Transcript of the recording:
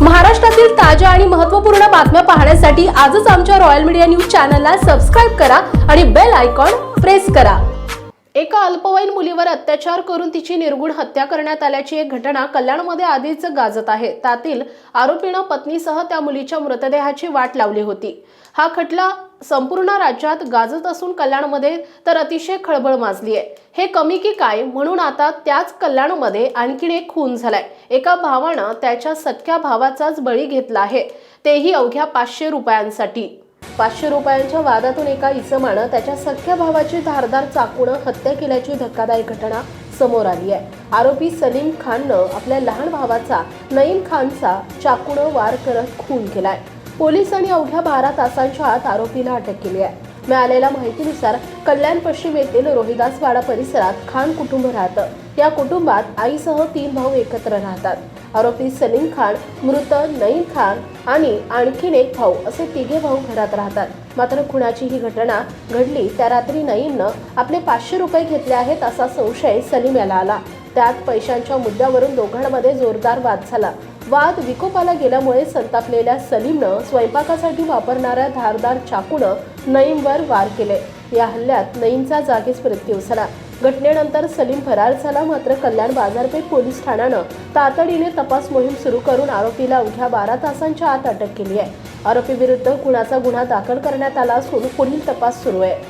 महाराष्ट्रातील ताज्या आणि महत्त्वपूर्ण बातम्या पाहण्यासाठी आजच आमच्या रॉयल मीडिया न्यूज चॅनलला सबस्क्राईब करा आणि बेल आयकॉन प्रेस करा. एका अल्पवयीन मुलीवर अत्याचार करून तिची निर्गुण हत्या करण्यात आल्याची एक घटना कल्याणमध्ये आधीच गाजत आहे. त्यातील आरोपीनं पत्नीसह त्या मुलीच्या मृतदेहाची वाट लावली होती. हा खटला संपूर्ण राज्यात गाजत असून कल्याणमध्ये तर अतिशय खळबळ माजली आहे. हे कमी की काय म्हणून आता त्याच कल्याणमध्ये आणखीन एक खून झालाय. एका भावानं त्याच्या सख्या भावाचाच बळी घेतला आहे. तेही अवघ्या पाचशे रुपयांसाठी. पाचशे रुपयांच्या वादातून एका इसमानं त्याच्या सख्या भावाची धारदार चाकूनं हत्या केल्याची धक्कादायक घटना समोर आली आहे. आरोपी सलीम खाननं आपल्या लहान भावाचा नईम खानचा चाकूनं वार करत खून केलाय. पोलिसांनी अवघ्या बारा तासांच्या आत आरोपीला अटक केली आहे. मिळालेल्या माहितीनुसार कल्याण पश्चिम येथील रोहिदासवाडा परिसरात खान कुटुंब राहतं. या कुटुंबात आईसह तीन भाऊ एकत्र राहतात. आरोपी सलीम खान मृत नईम खान आणि आणखीन एक भाऊ असे तिघे भाऊ घरात राहतात. मात्र खुनाची ही घटना घडली त्या रात्री नईमनं आपले पाचशे रुपये घेतले आहेत असा संशय सलीम याला आला. त्यात पैशांच्या मुद्द्यावरून दोघांमध्ये जोरदार वाद झाला. वाद विकोपाला गेल्यामुळे संतापलेल्या सलीमनं स्वयंपाकासाठी वापरणाऱ्या धारदार चाकूनं नईमवर वार केले. या हल्ल्यात नईमचा जागीच मृत्यू झाला. घटनेनंतर सलीम फरार झाला मात्र कल्याण बाजारपेठ पोलीस ठाण्यानं तातडीने तपास मोहीम सुरू करून आरोपीला अवघ्या बारा तासांच्या आत अटक केली आहे. आरोपीविरुद्ध खुनाचा गुन्हा दाखल करण्यात आला असून पुढील तपास सुरू आहे.